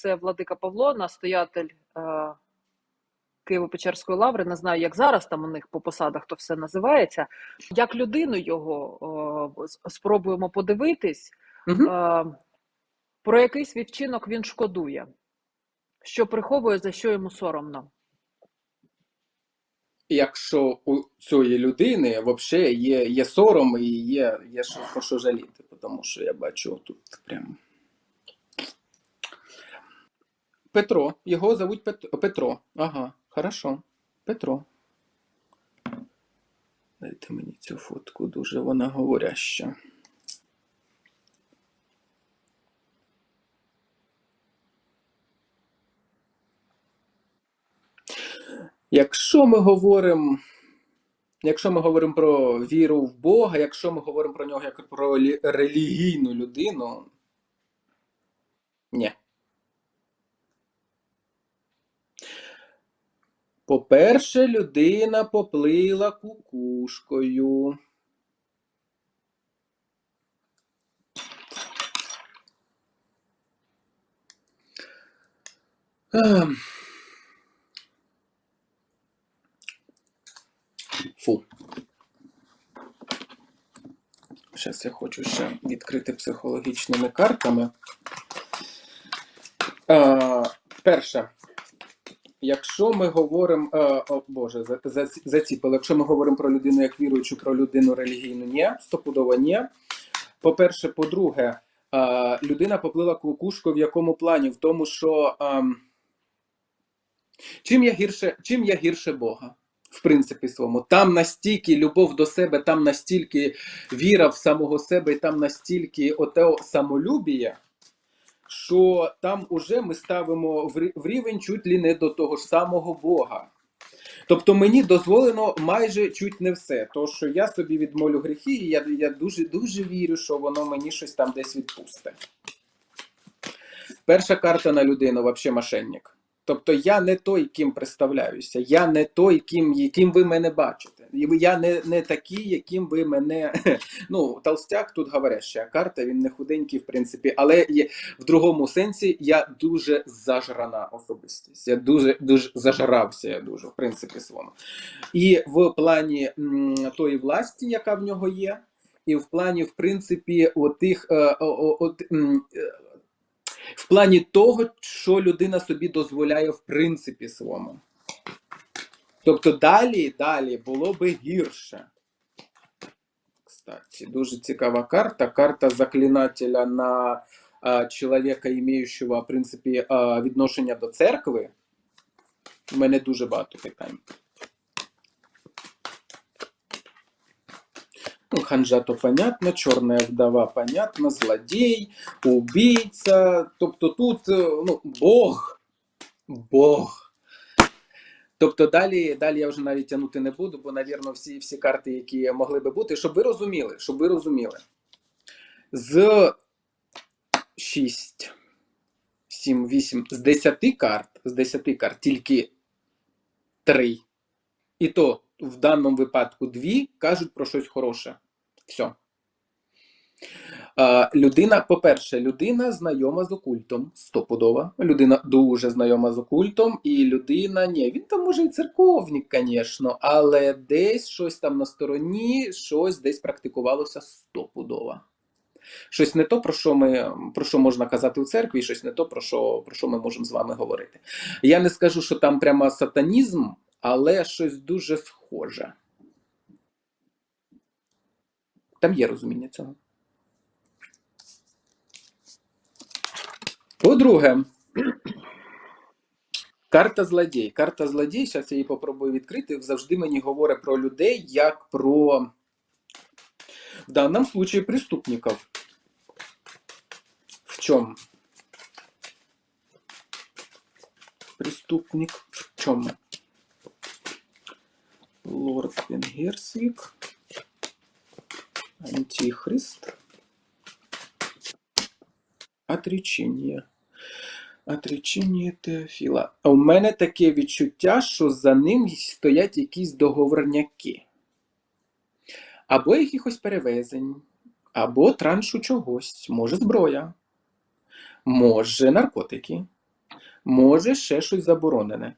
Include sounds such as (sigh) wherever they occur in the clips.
це Владика Павло, настоятель е, Києво-Печерської лаври. Не знаю, як зараз там у них по посадах то все називається. Як людину його е, спробуємо подивитись, Угу. е, про який свій вчинок він шкодує, що приховує, за що йому соромно. Якщо у цієї людини взагалі є, є сором і є, є що, що жаліти, тому що я бачу тут прям. Петро. Його зовуть Пет... Петро. Ага, хорошо. Петро. Дайте мені цю фотку, дуже вона говоряща. Якщо ми говоримо, якщо ми говоримо про віру в Бога, якщо ми говоримо про нього як про релігійну людину, ні. По-перше, людина поплила кукушкою. Ем. Фу. Зараз я хочу ще відкрити психологічними картами. А, перше. Якщо ми говоримо, е, о Боже, за- за- заціпили, якщо ми говоримо про людину як віруючу, про людину релігійну, ні, стопудово ні. По-перше, по-друге, е, людина поплила кукушку в якому плані? В тому, що ем, чим я гірше, чим я гірше Бога? В принципі, своєму. Там настільки любов до себе, там настільки віра в самого себе, і там настільки оте самолюбія, що там уже ми ставимо в рівень чуть ли не до того ж самого Бога. Тобто мені дозволено майже чуть не все. То, що я собі відмолю гріхи, і я, я дуже дуже вірю, що воно мені щось там десь відпусте. Перша карта на людину, взагалі мошенник. Тобто я не той, ким представляюся, я не той, ким, яким ви мене бачите. Я не, не такий, яким ви мене. (laughs) Ну, толстяк тут говоряща карта, він не худенький, в принципі, але є, в другому сенсі я дуже зажрана особистість. Я дуже дуже зажрався, я дуже, в принципі, своєму. І в плані м, тої власті, яка в нього є, і в плані, в принципі, отих, е, от, е, в плані того, що людина собі дозволяє в принципі своєму. Тобто далі, далі було би гірше. Кстати, дуже цікава карта. Карта заклинателя на а, чоловіка, імеючого, в принципі, а, відношення до церкви. У мене дуже багато питань. Ну, понятно, чорна вдова понятно, злодій, убійця. Тобто тут е, ну, Бог. Бог. Тобто далі, далі я вже навіть тягнути не буду, бо, навірно, всі, всі карти, які могли би бути, щоб ви розуміли, щоб ви розуміли. З 6, 7, 8, з 10 карт, з 10 карт тільки 3. І то в даному випадку 2 кажуть про щось хороше. Все. Людина, по-перше, людина знайома з окультом, стопудова. Людина дуже знайома з окультом, і людина, ні, він там може і церковник, звісно, але десь щось там на стороні, щось десь практикувалося стопудово. Щось не то, про що ми про що можна казати у церкві, щось не то, про що, про що ми можемо з вами говорити. Я не скажу, що там прямо сатанізм, але щось дуже схоже. Там є розуміння цього. По-друге, (clears throat) карта злодій. Карта злодій, зараз я її попробую відкрити, завжди мені говорить про людей як про, в даному случае, преступників. В чому? Преступник в чому? Лорд Венгерсвік. Антихрист. Отречення. Отречення Теофіла. У мене таке відчуття, що за ним стоять якісь договорняки. Або якихось перевезень, або траншу чогось, може зброя, може наркотики, може ще щось заборонене.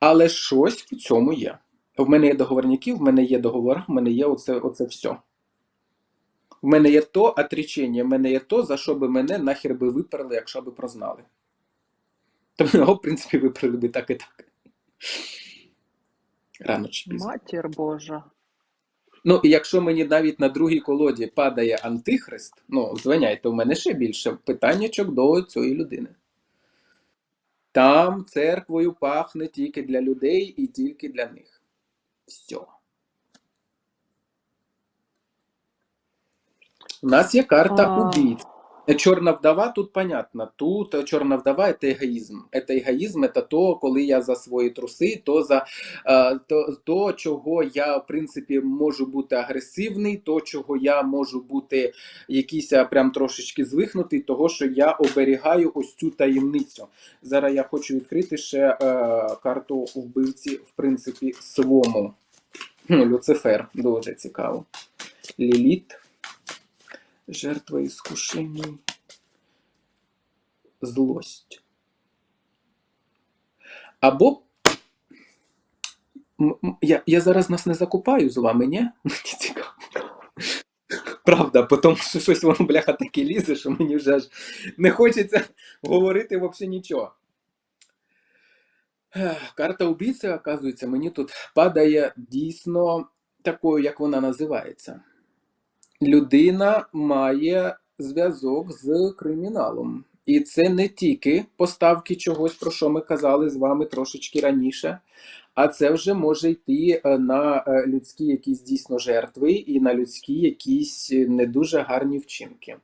Але щось в цьому є. В мене є договорняки, в мене є договори, в мене є оце, оце все. В мене є то отречення, в мене є то, за що би мене нахер би виперли, якщо би прознали. Тому його, в принципі, виперли би так і так. Рано чи пізно. Матір Божа. Ну, і якщо мені навіть на другій колоді падає антихрист, ну, звиняйте, у мене ще більше питаннячок до цієї людини. Там церквою пахне тільки для людей і тільки для них. Все. У нас є карта А. убийц. Чорна вдова тут понятно. Тут е, чорна вдова це егоїзм. Це егоїзм, це то, коли я за свої труси, то за е, то, то, чого я, в принципі, можу бути агресивний, то, чого я можу бути якийсь прям трошечки звихнутий, того, що я оберігаю ось цю таємницю. Зараз я хочу відкрити ще е, карту вбивці, в принципі, свому. Люцифер, дуже цікаво. Ліліт. Жертва искушений. Злость. Або. Я, я зараз нас не закупаю з вами, ні? (laughs) Мені цікаво. Правда, потім що щось воно, бляха, таке лізе, що мені вже аж не хочеться говорити взагалі нічого. Карта убійця, оказується, мені тут падає дійсно такою, як вона називається людина має зв'язок з криміналом. І це не тільки поставки чогось, про що ми казали з вами трошечки раніше, а це вже може йти е, на е, людські якісь дійсно жертви і на людські якісь не дуже гарні вчинки.